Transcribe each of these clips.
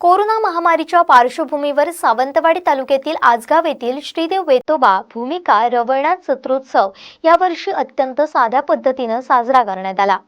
Corona महामारीच्या पार्श्वभूमीवर सावंतवाडी तालुक्यातील आजगाव येथील श्रीदेव वेतोबा भूमिका रवळनाथ सत्रोत्सव यावर्षी अत्यंत साध्या पद्धतीनं साजरा करण्यात आला.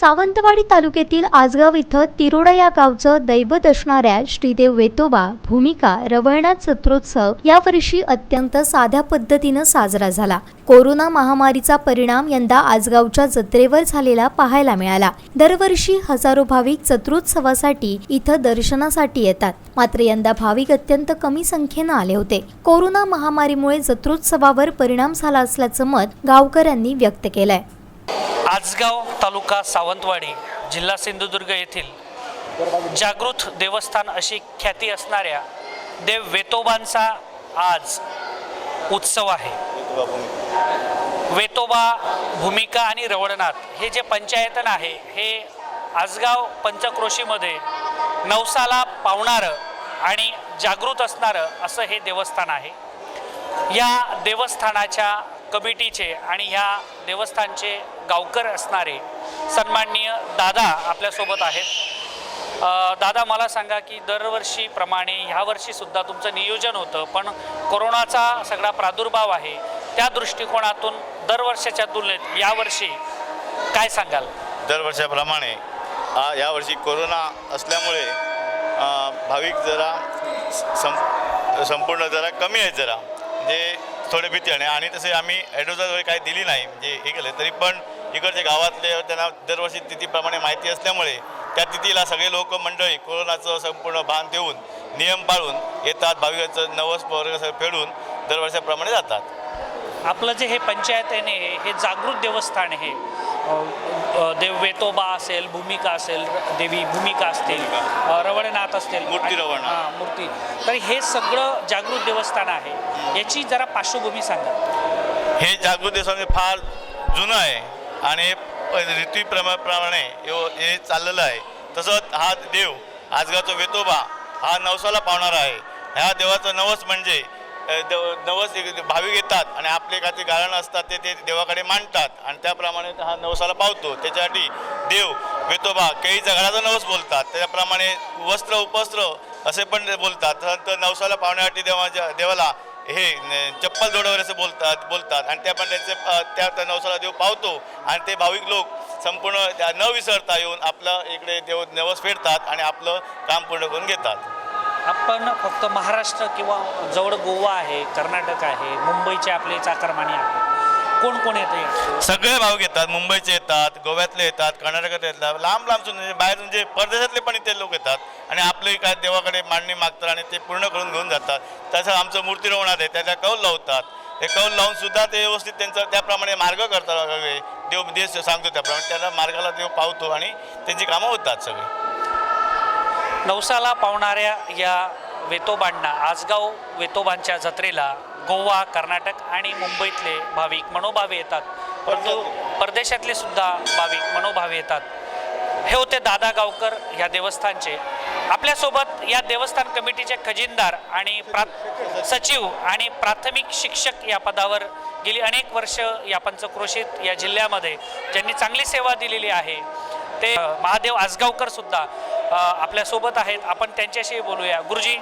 सावंतवाडी तालुक्यातील आजगाव इथं तिरोडा या गावचं दैवत असणाऱ्या श्रीदेव वेतोबा भूमिका रवळनाथ जत्रोत्सव यावर्षी अत्यंत साध्या पद्धतीनं साजरा झाला. कोरोना महामारीचा परिणाम यंदा आजगावच्या जत्रेवर झालेला पाहायला मिळाला. दरवर्षी हजारो भाविक जत्रोत्सवासाठी इथं दर्शनासाठी येतात. मात्र यंदा भाविक अत्यंत कमी संख्येनं आले होते. कोरोना महामारीमुळे जत्रोत्सवावर परिणाम झाला असल्याचं मत गावकऱ्यांनी व्यक्त केलंय. आजगाव तालुका सावंतवाडी जिल्हा सिंधुदुर्ग येथील जागृत देवस्थान अशी ख्याती असणाऱ्या देव वेतोबांचा आज उत्सव आहे. वेतोबा भूमिका आणि रवळनाथ हे जे पंचायतन आहे हे आजगाव पंचक्रोशीमध्ये नवसाला पावणारं आणि जागृत असणारं असं हे देवस्थान आहे. या देवस्थानाच्या कमिटीचे आणि ह्या देवस्थानचे गावकर असणारे सन्माननीय दादा आपल्यासोबत आहेत. दादा मला सांगा की दरवर्षीप्रमाणे ह्या वर्षीसुद्धा तुमचं नियोजन होतं पण कोरोनाचा सगळा प्रादुर्भाव आहे त्या दृष्टिकोनातून दरवर्षाच्या तुलनेत यावर्षी काय सांगाल? दरवर्षाप्रमाणे यावर्षी कोरोना असल्यामुळे भाविक जरा सं संपूर्ण जरा कमी आहेत जरा. म्हणजे थोडे भीती आणि आणि तसे आम्ही ॲडव्हान्स वगैरे काही दिली नाही म्हणजे हे केलं तरी पण इकडचे गावातले त्यांना दरवर्षी तिथीप्रमाणे माहिती असल्यामुळे त्या तिथीला सगळे लोक मंडळी कोरोनाचं संपूर्ण भान देऊन नियम पाळून येतात. भाविकाचं नवस वगैरे फेडून दरवर्षाप्रमाणे जातात. आपलं जे हे पंचायत आहे ने हे जागृत देवस्थान अ, देव वेतोबा असेल भूमिका असेल देवी भूमिका असतील अ, रवळनाथ असतील मूर्ती. हां, मूर्ती. तर हे सगळं जागृत देवस्थान आहे. याची जरा पार्श्वभूमी सांगा. हे जागृत देवस्थान फार जुनं आहे. आणि रीतीप्रमाणे हे चाललेलं आहे. तसंच हा देव आजगावचा वेतोबा हा नवसाला पावणारा आहे. ह्या देवाचं नवस म्हणजे देव नवस भाविक येतात आणि आपले काही गाळण असतात ते ते देवाकडे मांडतात. आणि त्याप्रमाणे हा नवसाला पावतो. त्याच्यासाठी देव वेतोबा केळीच्या घराचा नवस बोलतात. त्याप्रमाणे वस्त्र उपस्त्र असे पण ते बोलतात. तर नवसाला पावण्यासाठी देवाच्या देवाला हे चप्पल जोडवर असं बोलतात बोलतात. आणि त्या पण त्यांचे त्या त्या नवसाला देव पावतो. आणि ते भाविक लोक संपूर्ण त्या न विसरता येऊन आपलं इकडे देव नवस फेडतात आणि आपलं काम पूर्ण करून घेतात. आपण फक्त महाराष्ट्र किंवा जवळ गोवा आहे कर्नाटक आहे मुंबईचे आपले चाकरमानी आहे कोण कोण येतं सगळे भाविक येतात मुंबईचे येतात गोव्यातले येतात कर्नाटकात येतात लांब लांबचे म्हणजे बाहेर म्हणजे परदेशातले पण इथे लोक येतात आणि आपले काय देवाकडे मांडणी मागतात आणि ते पूर्ण करून घेऊन जातात. त्याचं आमचं मूर्ती रवणात आहे त्याच्या कौल लावतात. ते कौल लावून सुद्धा ते व्यवस्थित त्यांचं त्याप्रमाणे मार्ग करतात वगैरे देव देश सांगतो त्याप्रमाणे. त्यांना मार्गाला देव पावतो आणि त्यांची कामं होतात सगळी. नवसाला पावणाऱ्या या वेतोबांना आजगाव वेतोबांच्या जत्रेला गोवा कर्नाटक आणि मुंबईतले भाविक मनोभावे येतात. परंतु परदेशातले सुद्धा भाविक मनोभावे येतात. हे होते दादा गावकर या देवस्थानचे. आपल्यासोबत या देवस्थान कमिटीचे खजिनदार आणि प्रा सचिव आणि प्राथमिक शिक्षक या पदावर गेली अनेक वर्ष या पंचक्रोशीत या जिल्ह्यामध्ये ज्यांनी चांगली सेवा दिलेली आहे. ते महादेव आसगावकर सुद्धा आपल्यासोबत आहेत. आपण त्यांच्याशी बोलूया. गुरुजी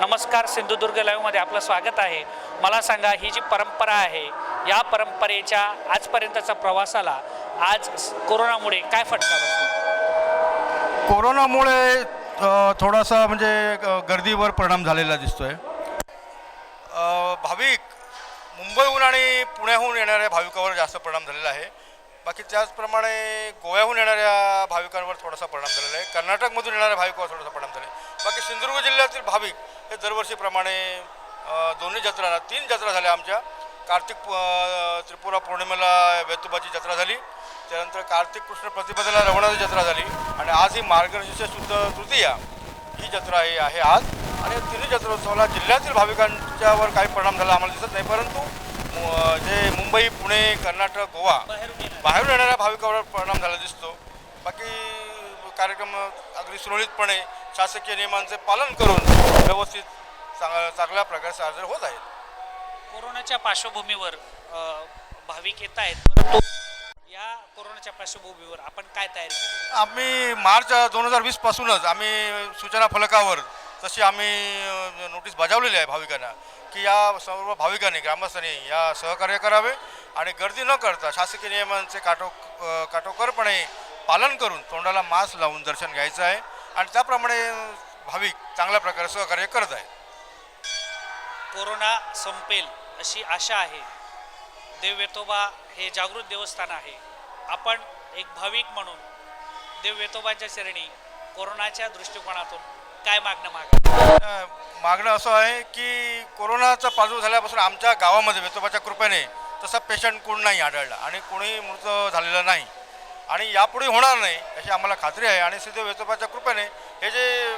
नमस्कार. सिंधुदुर्ग लाईव्हमध्ये आपलं स्वागत आहे. मला सांगा ही जी परंपरा आहे या परंपरेच्या आजपर्यंतचा प्रवासाला आज कोरोनामुळे काय फटका बसला? कोरोनामुळे थोडासा म्हणजे गर्दीवर परिणाम झालेला दिसतोय. भाविक मुंबईहून आणि पुण्याहून येणाऱ्या भाविकावर जास्त परिणाम झालेला आहे. बाकी त्याचप्रमाणे गोव्याहून येणाऱ्या भाविकांवर थोडासा परिणाम झालेला आहे. कर्नाटकमधून येणाऱ्या भाविकावर थोडासा परिणाम झाला आहे. बाकी सिंधुदुर्ग जिल्ह्यातील भाविक हे दरवर्षीप्रमाणे दोन्ही जत्रा तीन जत्रा झाल्या आमच्या. कार्तिक त्रिपुरा पौर्णिमेला वेतुबाची जत्रा झाली. त्यानंतर कार्तिक कृष्ण प्रतिपदेला रवणाची जत्रा झाली. आणि आज ही मार्गशीर्ष शुद्ध तृतीया ही जत्रा ही आहे आज. आणि तिन्ही जत्रोत्सवाला जिल्ह्यातील भाविकांच्यावर काही परिणाम झाला आम्हाला दिसत नाही. परंतु मु- जे मुंबई पुणे कर्नाटक गोवा बाहेरून बाहेरून येणाऱ्या भाविकावर परिणाम झाला दिसतो. बाकी कार्यक्रम अगदी सुरळीतपणे शासकीय नियमांचे पालन करून व्यवस्थित चांग चांगल्या प्रकारे साजरे होत आहेत. कोरोनाच्या पार्श्वभूमीवर अ, भाविक येत आहेत. परंतु या कोरोनाच्या पार्श्वभूमीवर आपण काय तयारी केली? आम्ही मार्च दोन हजार वीस पासूनच आम्ही सूचना फलकावर तशी आम्ही अ, नोटीस बजावलेली आहे भाविकांना की या सर्व भाविकांनी ग्रामस्थांनी या सहकार्य करावे आणि गर्दी न करता शासकीय नियमांचे काटोक अ, काटोकरपणे पालन करून तोंडाला मास्क लावून दर्शन घ्यायचं आहे. आणि त्याप्रमाणे भाविक चांगल्या प्रकारे सहकार्य करत आहेत. कोरोना संपेल अशी आशा आहे. देव वेतोबा हे जागृत देवस्थान आहे. आपण एक भाविक म्हणून देव वेतोबाच्या शरणी कोरोनाच्या दृष्टिकोनातून काय मागणं माग मागणं असं आहे की कोरोनाचा प्रादुर्भाव झाल्यापासून आमच्या गावामध्ये वेतोबाच्या कृपेने तसा पेशंट कोण नाही आढळला आणि कोणीही मृत झालेला नाही. आणि यापुढे होणार नाही अशी आम्हाला खात्री आहे आणि सिद्ध वेतोबाच्या कृपेने हे जे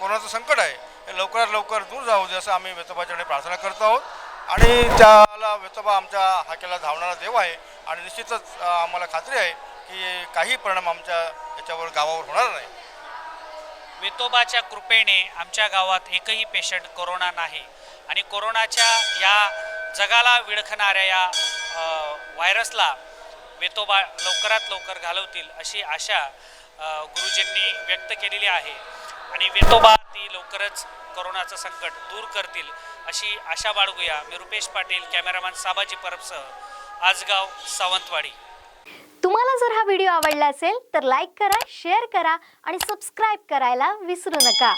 कोरोनाचं संकट आहे लवकरात लवकर दूर जाऊ दे असं आम्ही वेतोबाच्याकडे प्रार्थना करत आहोत. आणि त्याला वेतोबा आमच्या हाकेला धावणारा देव आहे. आणि निश्चितच आम्हाला खात्री आहे की काही परिणाम आमच्या याच्यावर गावावर होणार नाही. वेतोबाच्या कृपेने आमच्या गावात एकही पेशंट कोरोना नाही. आणि कोरोनाच्या या जगाला विळखणाऱ्या या व्हायरसला वेतोबा लवकरात लवकर घालवतील अशी आशा गुरुजींनी व्यक्त केलेली आहे. आणि वेतोबा लवकरच कोरोनाचं संकट दूर करतील अशी आशा बाळगूया. मी रुपेश पाटील कॅमेरामॅन साबाजी परबसह आजगाव सावंतवाडी. तुम्हाला जर हा व्हिडिओ आवडला असेल तर लाईक करा शेअर करा आणि सबस्क्राईब करायला विसरू नका.